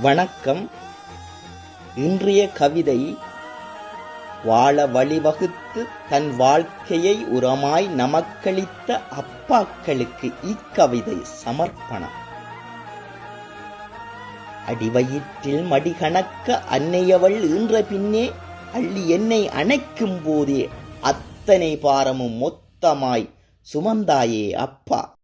வணக்கம். இன்றைய கவிதை வாழ வழிவகுத்து தன் வாழ்க்கையை உரமாய் நமக்களித்த அப்பாக்களுக்கு இக்கவிதை சமர்ப்பணம். அடிவயிற்றில் மடிகணக்க அன்னையவள் ஈன்ற பின்னே அள்ளி என்னை அணைக்கும் போதே அத்தனை பாரமும் மொத்தமாய் சுமந்தாயே அப்பா.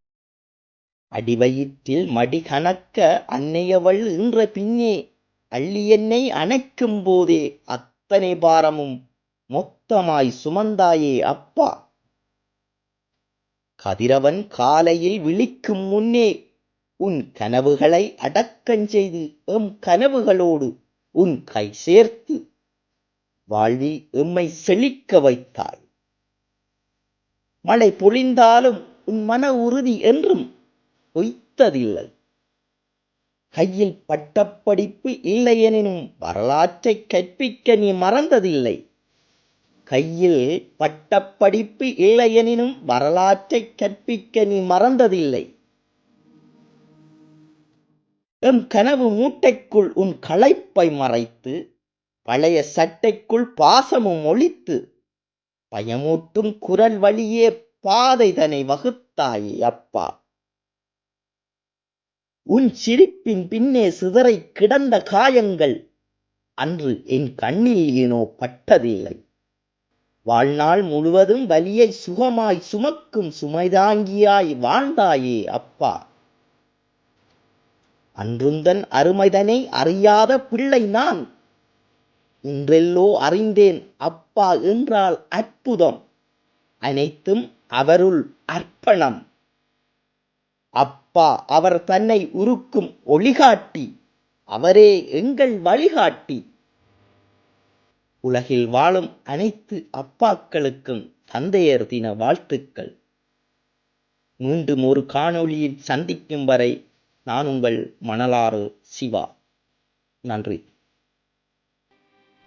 அடிவயிற்றில் மடிகணக்க அன்னையவள் ஈன்ற பின்னே அள்ளி என்னை அணைக்கும் போதே அத்தனை பாரமும் மொத்தமாய் சுமந்தாயே அப்பா. கதிரவன் காலையில் விழிக்கும் முன்னே உன் கனவுகளை அடக்கம் செய்து எம் கனவுகளோடு உன் கை சேர்த்து வாழ்வில் எம்மை செழிக்க வைத்தாய் மழை பொழிந்தாலும் உன் மன உறுதி என்றும் பொய்த்ததில்லை. கையில் பட்டப்படிப்பு இல்லையெனினும் வரலாற்றை கற்பிக்க நீ மறந்ததில்லை. கையில் பட்டப்படிப்பு இல்லையெனினும் வரலாற்றை கற்பிக்க நீ மறந்ததில்லை. எம் கனவு மூட்டைக்குள் உன் களைப்பை மறைத்து பழைய சட்டைக்குள் பாசமும் ஒழித்து பயமூட்டும் குரல் வழியே பாதை தனை வகுத்தாய் அப்பா. உன் சிரிப்பின் பின்னே சிதறை கிடந்த காயங்கள் அன்று என் கண்ணில் ஏனோ பட்டதில்லை. வாழ்நாள் முழுவதும் வலியை சுகமாய் சுமக்கும் சுமைதாங்கியாய் வாழ்ந்தாயே அப்பா. அன்றுந்தன் அருமைதனை அறியாத பிள்ளை நான். இன்றெல்லோ அறிந்தேன் அப்பா என்றால் அற்புதம். அனைத்தும் அவருள் அர்ப்பணம். அப்பா அவர் தன்னை உருக்கும் ஒளிகாட்டி அவரே எங்கள் வழிகாட்டி. உலகில் வாழும் அனைத்து அப்பாக்களுக்கும் தந்தையர் தின வாழ்த்துக்கள். மீண்டும் ஒரு காணொளியில் சந்திக்கும் வரை நான் உங்கள் மணலாறு சிவா. நன்றி.